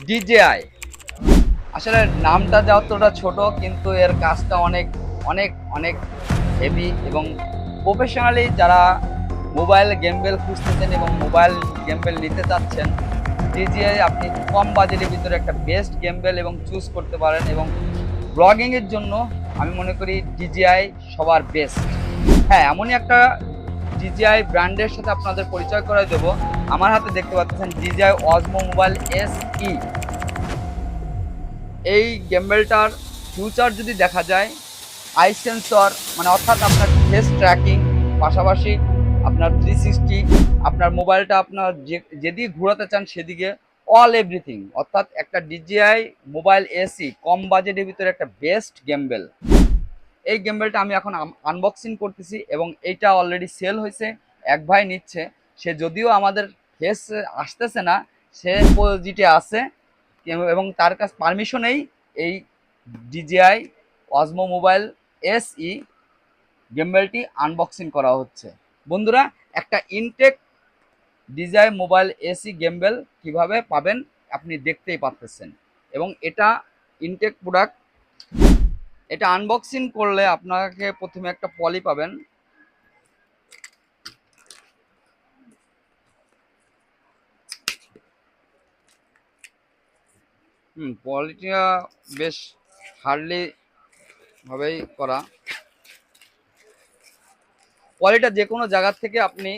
DJI আসলে নামটা যতটা ছোট, কিন্তু এর কাজটা অনেক অনেক অনেক হেভি এবং প্রফেশনালি যারা মোবাইল গেমবেল খুঁজতেছেন এবং মোবাইল গেমবেল নিতে চাচ্ছেন ডিজিআই আপনি কম বাজেটের ভিতরে একটা বেস্ট গেমবেল এবং চুজ করতে পারেন এবং ব্লগিংয়ের জন্য আমি মনে করি ডিজিআই সবার বেস্ট হ্যাঁ এমনই একটা ডিজিআই ব্র্যান্ডের সাথে আপনাদের পরিচয় করে দেবো। আমার হাতে দেখতে পাচ্ছেন DJI Osmo mobile S E এই গেমবেলটার ফিউচার যদি দেখা যায় আই সেন্সর মানে অর্থাৎ আপনার ফেস ট্র্যাকিং পাশাপাশি আপনার থ্রি সিক্সটি আপনার মোবাইলটা আপনার যে, যেদিকে ঘোরাতে চান সেদিকে অল এভরিথিং অর্থাৎ একটা ডিজিআই মোবাইল এসি কম বাজেটের ভিতরে একটা বেস্ট গেমবেল এই গেমবেলটা আমি এখন আনবক্সিং করতেছি এবং এইটা অলরেডি সেল হয়েছে, এক ভাই নিচ্ছে, সে যদিও আমাদের ফেস আসতেছে না, সে পজিটে আছে, এবং তার কাছে পারমিশনেই এই DJI Osmo mobile S E গেমবেলটি unboxing করা হচ্ছে। বন্ধুরা, একটা intact DJI mobile S E gimbal কীভাবে পাবেন আপনি দেখতেই পারতেছেন। এবং এটা ইনটেক প্রোডাক্ট এটা আনবক্সিং করলে আপনাকে প্রথমে একটা পলি পাবেন। হুম পলিটা বেশ হার্ডলি ভাবেই করা। পলিটা যে কোনো জায়গা থেকে আপনি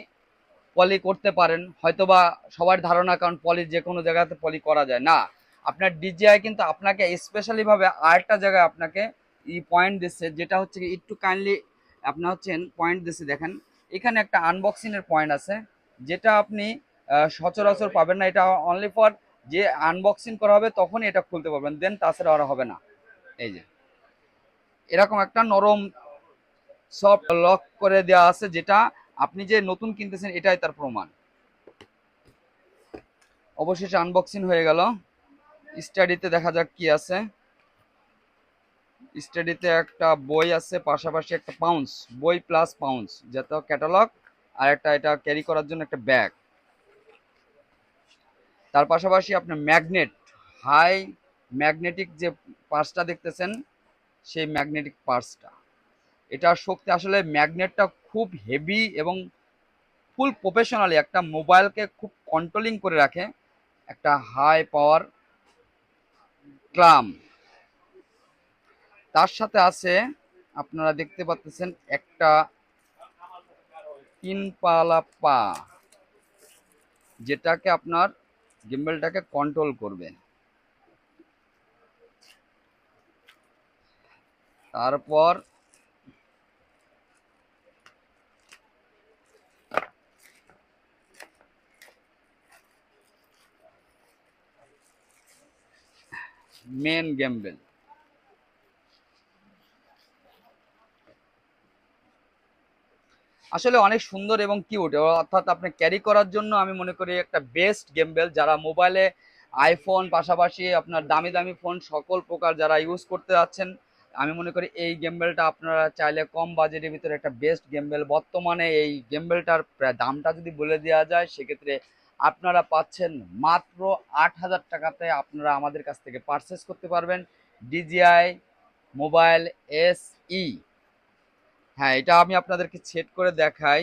পলি করতে পারেন, হয়তোবা সবার ধারণা কারণ পলি যে কোনো জায়গাতে পলি করা যায়। না, আপনার ডিজিআই কিন্তু আপনাকে স্পেশালি ভাবে আরেকটা জায়গায় আপনাকে ই পয়েন্ট দিচ্ছে, যেটা হচ্ছে কি একটু কাইন্ডলি আপনার হচ্ছেন পয়েন্ট দিচ্ছে, দেখেন। এখানে একটা আনবক্সিং এর পয়েন্ট আছে, যেটা আপনি সচরাচর পাবেন না, এটা অনলি ফর যে আনবক্সিং করা হবে তখন এটা খুলতে পারবেন দেন তাছাড়া আর হবে না। এই যে। এরকম একটা নরম সফট লক করে দেওয়া আছে যেটা আপনি যে নতুন কিনতেছেন এটাই তার প্রমাণ। অবশেষে আনবক্সিং হয়ে গেল। স্টাডিতে দেখা যাক কি আছে। স্টাডিতে একটা বই আছে, পাশাপাশি একটা পাউন্স বই প্লাস পাউন্স যেটা ক্যাটালগ আর একটা এটা ক্যারি করার জন্য একটা ব্যাগ তার পাশাপাশি আপনার ম্যাগনেট, হাই ম্যাগনেটিক যে পার্সটা দেখতেছেন, সেই ম্যাগনেটিক পার্সটা। এটার শক্তি আসলে ম্যাগনেটটা খুব হেভি এবং ফুল প্রফেশনালি একটা মোবাইলকে খুব কন্ট্রোলিং করে রাখে, একটা হাই পাওয়ার ক্লাম তার সাথে আছে, আপনারা দেখতে পাচ্ছেন একটা তিন পালা পা, যেটাকে আপনার গিম্বেলটাকে কন্ট্রোল করবে। তারপর মেন গেমবেল আসলে অনেক সুন্দর এবং কিউট অর্থাৎ আপনি ক্যারি করার জন্য আমি মনে করি একটা বেস্ট গেমবেল যারা মোবাইলে আইফোন পাশাপাশি আপনার দামি দামি ফোন সকল প্রকার যারা ইউজ করতে যাচ্ছেন, আমি মনে করি এই গেমবেলটা আপনারা চাইলে কম বাজেটের ভিতরে একটা বেস্ট গেমবেল বর্তমানে এই গেমবেলটার দামটা যদি বলে দেওয়া যায়, সেক্ষেত্রে আপনারা পাচ্ছেন মাত্র আট হাজার টাকাতে আপনারা আমাদের কাছ থেকে পারচেস করতে পারবেন ডিজিআই মোবাইল এস ই হ্যাঁ এটা আমি আপনাদেরকে সেট করে দেখাই।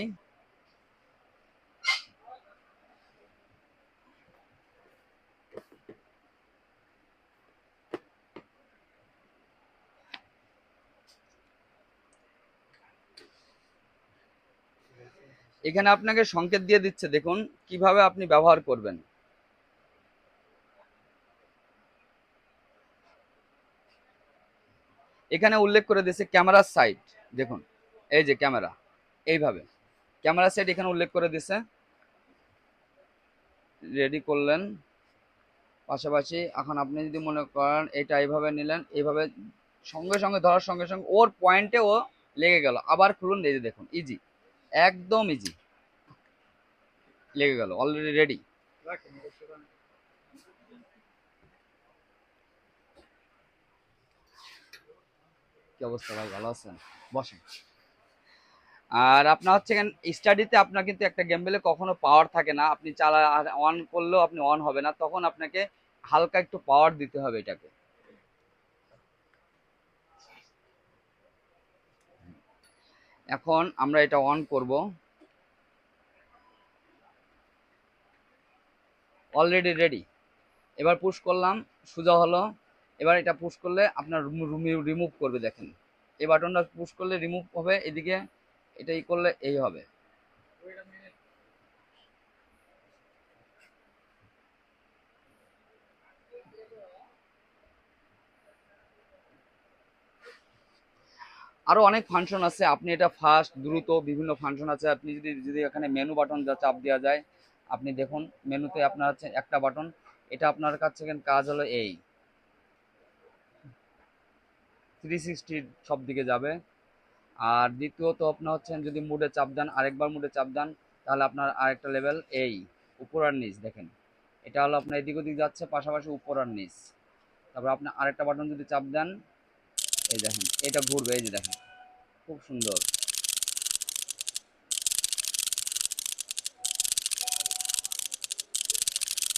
এখানে আপনাকে সংকেত দিয়ে দিচ্ছে, দেখুন কীভাবে আপনি ব্যবহার করবেন। এখানে উল্লেখ করে দিয়েছে ক্যামেরার সাইড দেখুন। এই যে ক্যামেরা, এইভাবে। ক্যামেরা সেট এখানে উল্লেখ করে দিছে। রেডি করলেন। পাশাপাশি এখন আপনি যদি মনে করেন এটা এইভাবে নিলেন, এইভাবে সঙ্গে সঙ্গে ধরার সঙ্গে সঙ্গে ওর পয়েন্টে ও লেগে গেল। আবার খুলুন, এই যে দেখুন ইজি একদম ইজি লেগে গেল অলরেডি রেডি কি অবস্থা ভাই, ভালো আছেন? বসেন। আর আপনার হচ্ছে স্টাডিতে আপনার কিন্তু একটা গেমবেলে কখনো পাওয়ার থাকে না। আপনি চালা অন করলেও আপনি অন হবে না। তখন আপনাকে হালকা একটু পাওয়ার দিতে হবে এটাকে। এখন আমরা এটা অন করব। অলরেডি রেডি এবার পুশ করলাম, সোজা হলো। এবার এটা পুশ করলে আপনার রিমুভ করবে দেখেন। এই বাটনটা পুশ করলে রিমুভ হবে, এদিকে এটা ই করলে এই হবে। আরও অনেক ফাংশন আছে, আপনি এটা ফাস্ট দ্রুত, বিভিন্ন ফাংশন আছে। আপনি যদি যদি এখানে মেনু বাটন যা চাপ দেওয়া যায়, আপনি দেখুন মেনুতে আপনার হচ্ছে একটা বাটন এটা আপনার কাছে কাজ হলো এই। থ্রি সব দিকে যাবে। আর দ্বিতীয়ত আপনার হচ্ছেন যদি মুডে চাপ দেন, আরেকবার মুডে চাপ দেন, তাহলে আপনার আরেকটা লেভেল এই, উপর আর নিচ, দেখেন। এটা হলো আপনার এদিক ওদিক যাচ্ছে, পাশাপাশি উপর আর নিচ। তারপর আপনি আরেকটা বাটন যদি চাপ দেন, এই দেখেন, এটা ঘুরবে, এই যে দেখেন, খুব সুন্দর।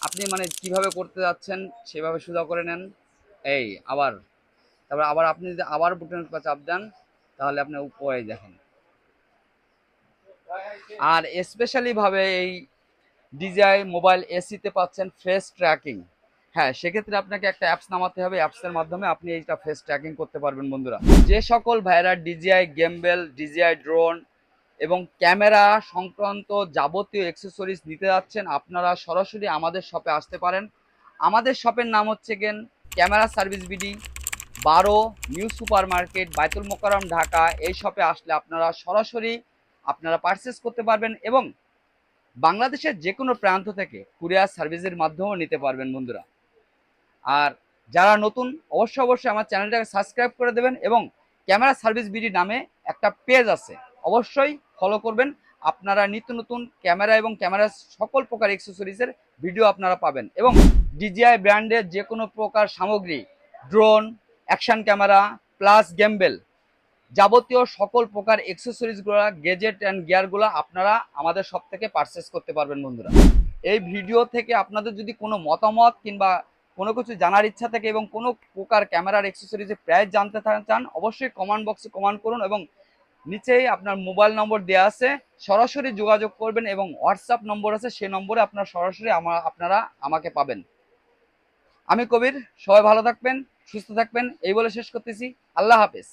আপনি মানে কীভাবে করতে যাচ্ছেন, সেভাবে সোজা করে নেন, এই, আবার। তারপর আবার আপনি যদি আবার বুটনের চাপ দেন তাহলে আপনি উপরে দেখেন। আর স্পেশালি ভাবে এই ডিজিআই মোবাইল এসিতে পাচ্ছেন ফেস ট্র্যাকিং হ্যাঁ সেক্ষেত্রে আপনাকে একটা অ্যাপস নামাতে হবে। অ্যাপসের মাধ্যমে আপনি এইটা ফেস ট্র্যাকিং করতে পারবেন বন্ধুরা। যে সকল ভাইরা ডিজিআই গেমবেল ডিজিআই ড্রোন এবং ক্যামেরা সংক্রান্ত যাবতীয় অ্যাক্সেসরিজ নিতে যাচ্ছেন, আপনারা সরাসরি আমাদের শপে আসতে পারেন। আমাদের শপের নাম হচ্ছে গেন ক্যামেরা সার্ভিস বিডি। বারো, new super market Baitul Mukarram Dhaka, এই শপে আসলে আপনারা সরাসরি আপনারা পারচেস করতে পারবেন এবং বাংলাদেশের যে কোনো প্রান্ত থেকে কুরিয়ার সার্ভিসের মাধ্যমেও নিতে পারবেন বন্ধুরা। আর যারা নতুন, অবশ্যই অবশ্যই আমার চ্যানেলটাকে সাবস্ক্রাইব করে দেবেন এবং ক্যামেরা সার্ভিস বিডি নামে একটা পেজ আছে, অবশ্যই ফলো করবেন। আপনারা নিত্য নতুন ক্যামেরা এবং ক্যামেরার সকল প্রকার এক্সেসরিজের ভিডিও আপনারা পাবেন এবং ডিজিআই ব্র্যান্ডের যে কোনো প্রকার সামগ্রী drone action camera plus gimbal যাবতীয় সকল প্রকার এক্সেসরিজগুলো গেজেট অ্যান্ড গিয়ারগুলো আপনারা আমাদের সব থেকে পারচেস করতে পারবেন বন্ধুরা। এই ভিডিও থেকে আপনাদের যদি কোনো মতামত কিংবা কোনো কিছু জানার ইচ্ছা থাকে এবং কোনো প্রকার ক্যামেরার এক্সেসরিজের প্রাইস জানতে চান, অবশ্যই কমেন্ট বক্সে কমেন্ট করুন এবং নিচেই আপনার মোবাইল নম্বর দেওয়া আছে। সরাসরি যোগাযোগ করবেন এবং হোয়াটসঅ্যাপ নম্বর আছে, সেই নম্বরে আপনার সরাসরি আমার আপনারা আমাকে পাবেন। আমি কবির, সবাই ভালো থাকবেন। সুস্থ থাকবেন এই বলে শেষ করতেছি। আল্লাহ হাফেজ।